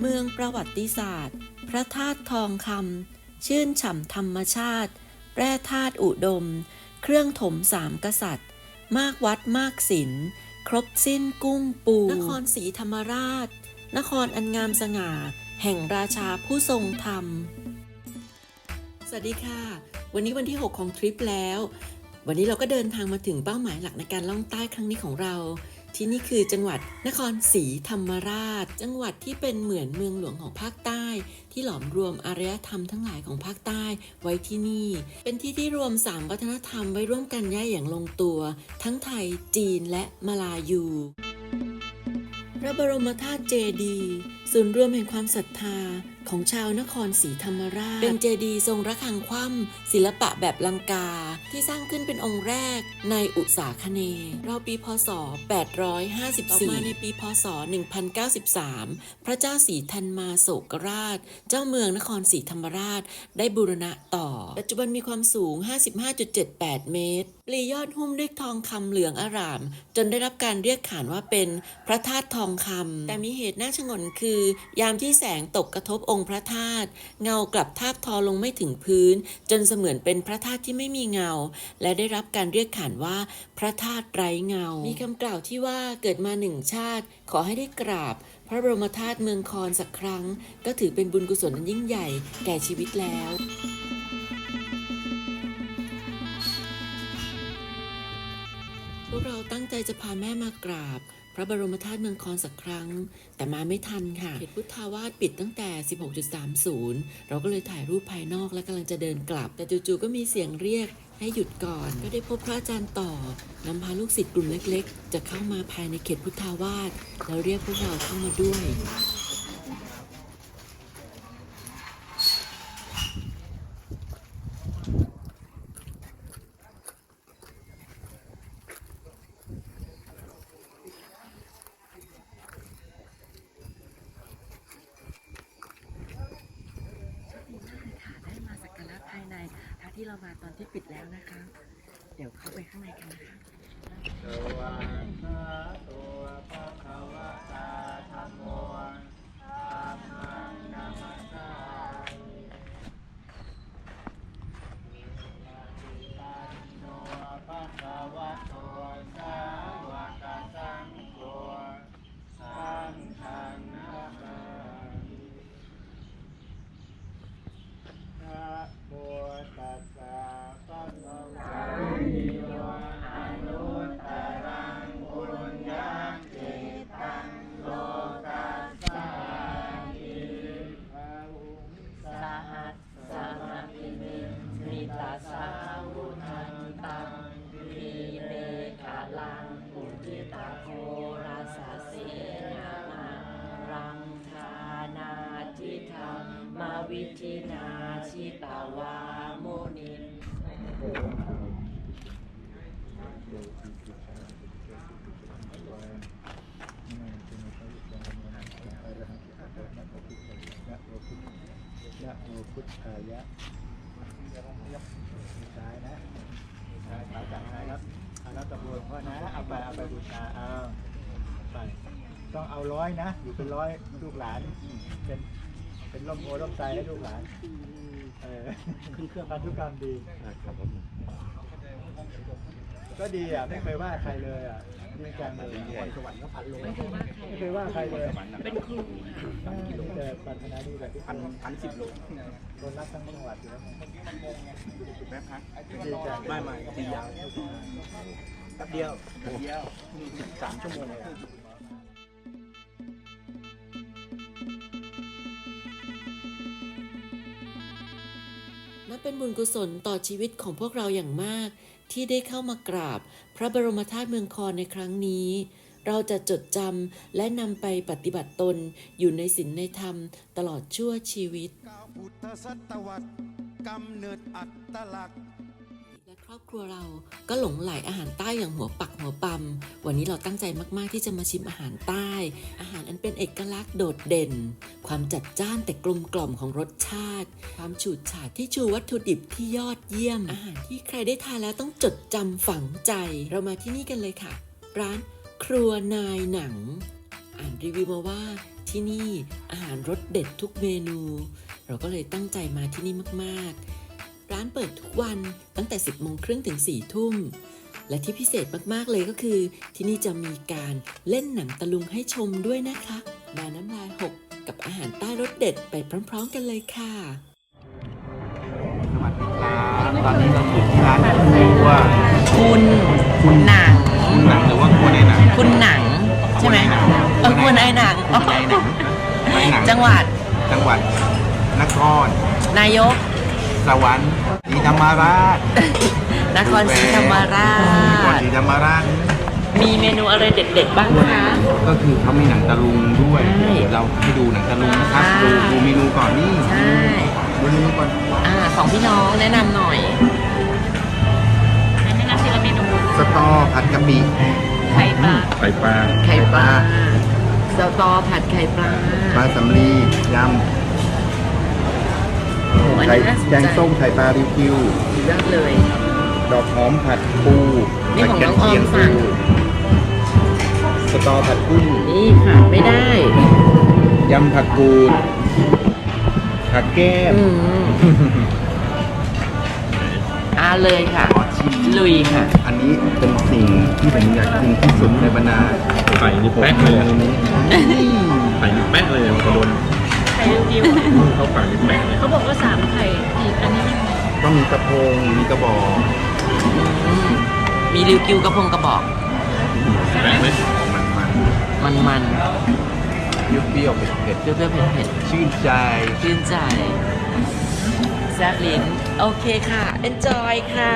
เมืองประวัติศาสตร์ พระธาตุทองคำชื่นฉ่ำธรรมชาติ แร่ธาตุอุดม เครื่องถมสามกษัตริย์ มากวัดมากศิลป์ครบสิ้นกุ้งปู นครศรีธรรมราช นครอันงามสง่า แห่งราชาผู้ทรงธรรม สวัสดีค่ะ วันนี้วันที่ 6 ของทริปแล้ว วันนี้เราก็เดินทางมาถึงเป้าหมายหลักในการล่องใต้ครั้งนี้ของเรา ที่นี่คือจังหวัดนครศรีธรรมราช จังหวัดที่เป็นเหมือนเมืองหลวงของภาคใต้ ที่หลอมรวมอารยธรรมทั้งหลายของภาคใต้ไว้ที่นี่ เป็นที่ที่รวมสามวัฒนธรรมไว้ร่วมกันย่ายอย่างลงตัว ทั้งไทย จีนและมาลายู พระบรมธาตุเจดีย์ศูนย์รวมแห่งความศรัทธาของชาวนครศรีธรรมราช เป็นเจดีย์ทรงระฆังคว่ำศิลปะแบบลังกา ที่สร้างขึ้นเป็นองค์แรกในอุตสาคเนย์เราปีพศ 854 ต่อมาในปีพศ 1093 พระเจ้าศรีธันมาโศกราช เจ้าเมืองนครศรีธรรมราช ได้บูรณะต่อ ปัจจุบันมีความสูง 55.78 เมตรปลียอดหุ้มด้วยทองคำเหลืองอาราม จนได้รับการเรียกขานว่าเป็นพระธาตุทองคำแต่มีเหตุน่าชงนคือยามที่แสงตกกระทบองค์พระธาตุเงากลับทาบทอลงไม่ถึงพื้น จนเสมือนเป็นพระธาตุที่ไม่มีเงา และได้รับการเรียกขานว่าพระธาตุไร้เงา มีคำกล่าวที่ว่าเกิดมาหนึ่งชาติ ขอให้ได้กราบ พระบรมธาตุเมืองคอนสักครั้ง ก็ถือเป็นบุญกุศลอันยิ่งใหญ่แก่ชีวิตแล้วพวกเราตั้งใจจะพาแม่มากราบ พระบรมธาตุเมืองคอนสักครั้ง แต่มาไม่ทันค่ะเขตพุทธาวาสปิดตั้งแต่ 16.30 เราก็เลยถ่ายรูปภายนอกและกำลังจะเดินกลับ แต่จู่ๆก็มีเสียงเรียกให้หยุดก่อนก็ได้พบพระอาจารย์ต่อนำพาลูกศิษย์กลุ่มเล็กๆ จะเข้ามาภายในเขตพุทธาวาสแล้วเรียกพวกเราเข้ามาด้วย ได้มาสักการะภายในถ้า ที่เรามาตอนที่ปิดแล้วนะคะ เดี๋ยวเข้าไปข้างในกันนะคะสวตัวภะคะวะตาธัมโม นะโมพุทธายะซ้ายนะซ้ายขาจับซ้ายครับเอารับกับวงพ่อนะเอาไปเอาไปบูชาเอาไปต้องเอาร้อยนะ อยู่เป็นร้อยลูกหลาน เป็นเป็นร่มโพร่มใจให้ลูกหลาน เออขึ้นเครื่องพันธุกรรมดี ก็ดีอะไม่เคยว่าใครเลยอะดีจังเลยคนสวรรค์ก็พันโลไม่เคยว่าใครเลยเป็นครูมีแต่ปรารถนาดีแบบที่พันพันสิบโลคนรักทั้งจังหวัดอยู่แล้วแป๊บพักดีจังไม่ไม่ตียาวแป๊บเดียวแป๊บเดียวสามชั่วโมงเลยอะนับเป็นบุญกุศลต่อชีวิตของพวกเราอย่างมาก ที่ได้เข้ามากราบ พระบรมธาตุเมืองคอนในครั้งนี้ เราจะจดจำและนำไปปฏิบัติตนอยู่ในศีลในธรรมตลอดชั่วชีวิตพุทธศตวรรษกำเนิดอัตลักษณ์ ครอบครัวเราก็หลงไหลอาหารใต้อย่างหัวปักหัวปั๊มวันนี้เราตั้งใจมากๆที่จะมาชิมอาหารใต้ อาหารอันเป็นเอกลักษณ์โดดเด่น ความจัดจ้านแต่กลมกล่อมของรสชาติ ความฉูดฉาดที่ชูวัตถุดิบที่ยอดเยี่ยม อาหารที่ใครได้ทานแล้วต้องจดจำฝังใจ เรามาที่นี่กันเลยค่ะ ร้านครัวนายหนัง อ่านรีวิวมาว่าที่นี่อาหารรสเด็ดทุกเมนู เราก็เลยตั้งใจมาที่นี่มากๆ ร้านเปิดทุกวันตั้งแต่ 10โมงครึ่งถึง4ทุ่ม และที่พิเศษมากๆเลยก็คือ ที่นี่จะมีการเล่นหนังตะลุงให้ชมด้วยนะคะดาน้ำลายหกกับอาหารใต้รสเด็ดไปพร้อม ๆ กันเลยค่ะ สวัสดีครับตอนนี้เราอยู่ที่ร้านครัวคุณคุณหนังหนังหรือว่าครัวในหนังคุณหนัง ใช่ไหมเออคุณไอหนังครัวในหนังในหนังจังหวัดจังหวัดนครนายก สวรรค์ศรีธรรมราชนครศรีธรรมรานครชศรีธรรมราช มีเมนูอะไรเด็ดๆบ้างคะ ก็คือเขามีหนังตะลุงด้วยใช่เราให้ดูหนังตะลุงนะครับอ่า ดูดูเมนูก่อนนี่ใช่ ดูเมนูก่อนอ่าสองพี่น้องแนะนำหน่อยแนะนำทีละเมนูสตอผัดกะปิไข่ปลาไข่ปลาไข่ปลาสตอผัดไข่ปลาปลาสำลียโอ้โหอันำ ไข่นี้น่าสนแกงใจส้มไข่ปลาริวกิว สุดยอดเลย ดอกหอมผัดปูนี่ของน้องออมผัดกระเทียสั่งปูสตอผัดกุ้งนี่ค่ะไม่ได้ยำผักกูดผักแก้มอืมอ่าเลยค่ะ ขอชิมลุยค่ะ อันนี้เป็นสิ่งที่ผมอยากกินที่สุดในบรรดาไข่นี่แป๊กเลยอะมนูนี้ ไข่นี่แป๊กเลยอะพอโดน ไข่ริวเข้าปากนี่แป๊กเลยๆเขาบอกว่าสามไข่อีกอันนี้มันก็มีกระพงมีกระบอกอืมมีริวกิวกระพงกระบอกแป๊กเลยมันมันมันมันๆเปรี้ยวๆเผ็ดๆเปรี้ยวๆเผ็ดๆชื่นใจ ๆชื่นใจแซ่บลิ้นโอเคค่ะ enjoy ค่ะ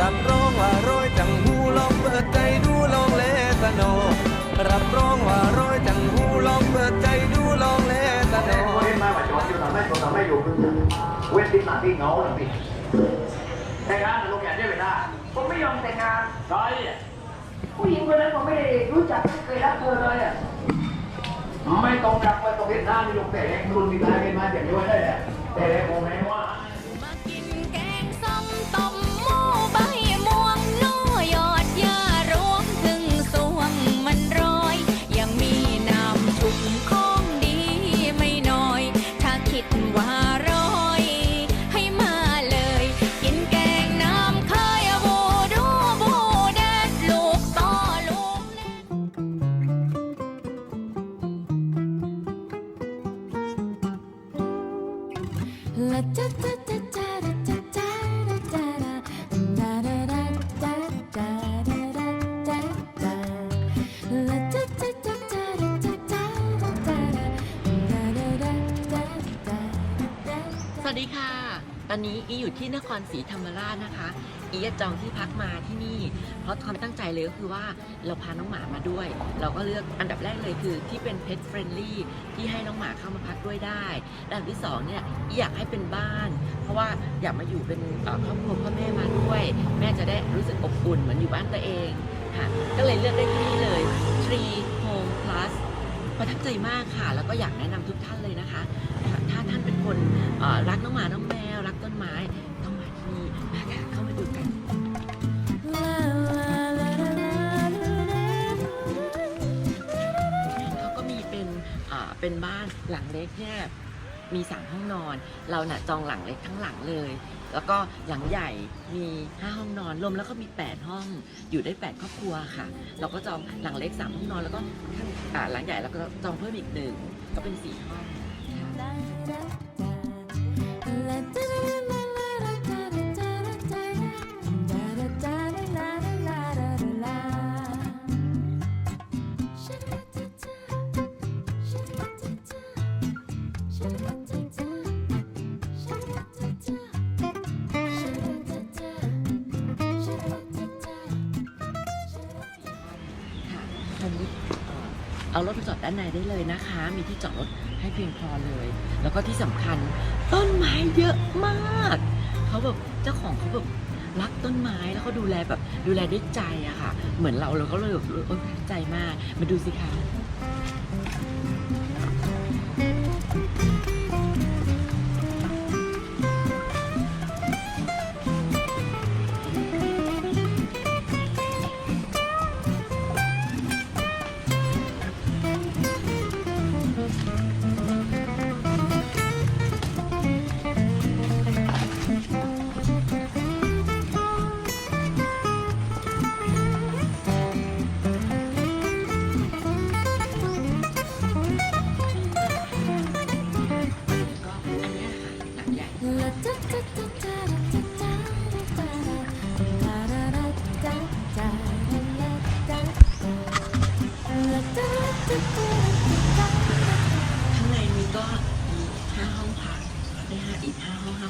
รับรองว่าโรยจังหูลอง เปิดใจดูลองแลสโนรับรองว่ารอยจังหูลองเปิดใจดูลองแลสโน mà mà cho chưa làm đấy còn làm đấy dù quên đi mà đi ngấu làm gì thế ra là lúc nhà chơi Việt Nam ผมไม่ยอมแต่งงาน rồi ผู้หญิงคนนั้นผมไม่ได้รู้จักไม่เคยรักเธอเลยอะ mấy con đặt qua tôi Việt Nam thì lúc để em luôn Việt Nam em mà chẳng vui đấy để em hôm nay quá อนนี้อีอยู่ที่นครศรีธรรมราชนะคะอีจะจองที่พักมาที่นี่ เพราะความตั้งใจเลยก็คือว่าเราพาน้องหมามาด้วย เราก็เลือกอันดับแรกเลยคือ ที่เป็น pet friendly ที่ให้น้องหมาเข้ามาพักด้วยได้และอันดับที่สองเนี่ยอีอยากให้เป็นบ้าน เพราะว่าอยากมาอยู่เป็นครอบครัวพ่อแม่มาด้วย แม่จะได้รู้สึกอบอุ่นเหมือนอยู่บ้านตัวเองค่ะก็เลยเลือกได้ที่นี่เลย Tree Home Plus ประทับใจมากค่ะ แล้วก็อยากแนะนำทุกท่านเลยนะคะ ถ้าท่านเป็นคนรักน้องหมาน้องแม เป็นบ้านหลังเล็กเนี่ยมีสามห้องนอน เราน่ะจองหลังเล็กทั้งหลังเลย แล้วก็หลังใหญ่มี5ห้องนอนรวมแล้วก็มี8ห้องอยู่ได้8ครอบครัวค่ะ เราก็จองหลังเล็ก3ห้องนอนแล้วก็ข้างหลังใหญ่แล้วก็จองเพิ่มอีกหนึ่งก็เป็น4ห้องค่ะ นนี้เอ่อเอารถไปจอดด้านในได้เลยนะคะ มีที่จอดรถให้เพียงพอเลย แล้วก็ที่สำคัญต้นไม้เยอะมากเขาแบบเจ้าของเขาแบบรักต้นไม้แล้วเขาดูแลแบบดูแลด้วยใจอะค่ะ เหมือนเราเราก็เลยแบบใจมากมาดูสิคะ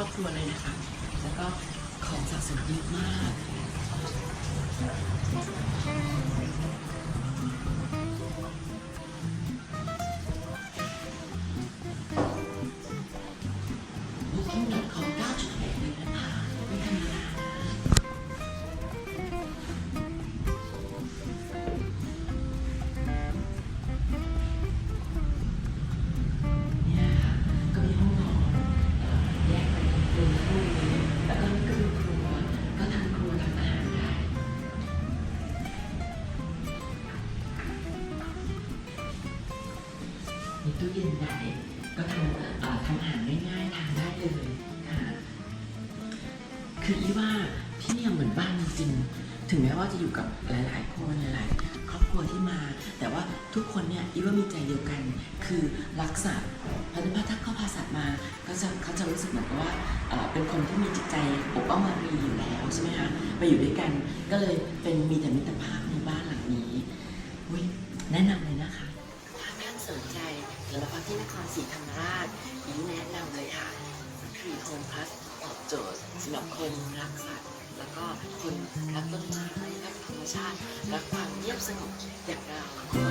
ครอบครัวเลยนะคะ แล้วก็ของสะสมเยอะมาก คืออีว่าที่เนี่ยเหมือนบ้านจริงๆถึงแม้ว่าจะอยู่กับหลาย ๆ คนหลายๆครอบครัวที่มา แต่ว่าทุกคนเนี่ยอีว่ามีใจเดียวกัน คือรักสัตว์เพราะฉะนั้นถ้าเขาพาสัตว์มาก็จะเขาจะรู้สึกเหมือนกับว่าเอ่อเป็นคนที่มีจิตใจปกป้องมารีอยู่แล้วใช่ไหมคะไปอยู่ด้วยกันก็เลยเป็นมีแต่มิตรภาพำหรับคนรักสัตว์แล้วก็คนรักต้นไม้รักธรรมชาติรักความเงียบสงบอย่างเรา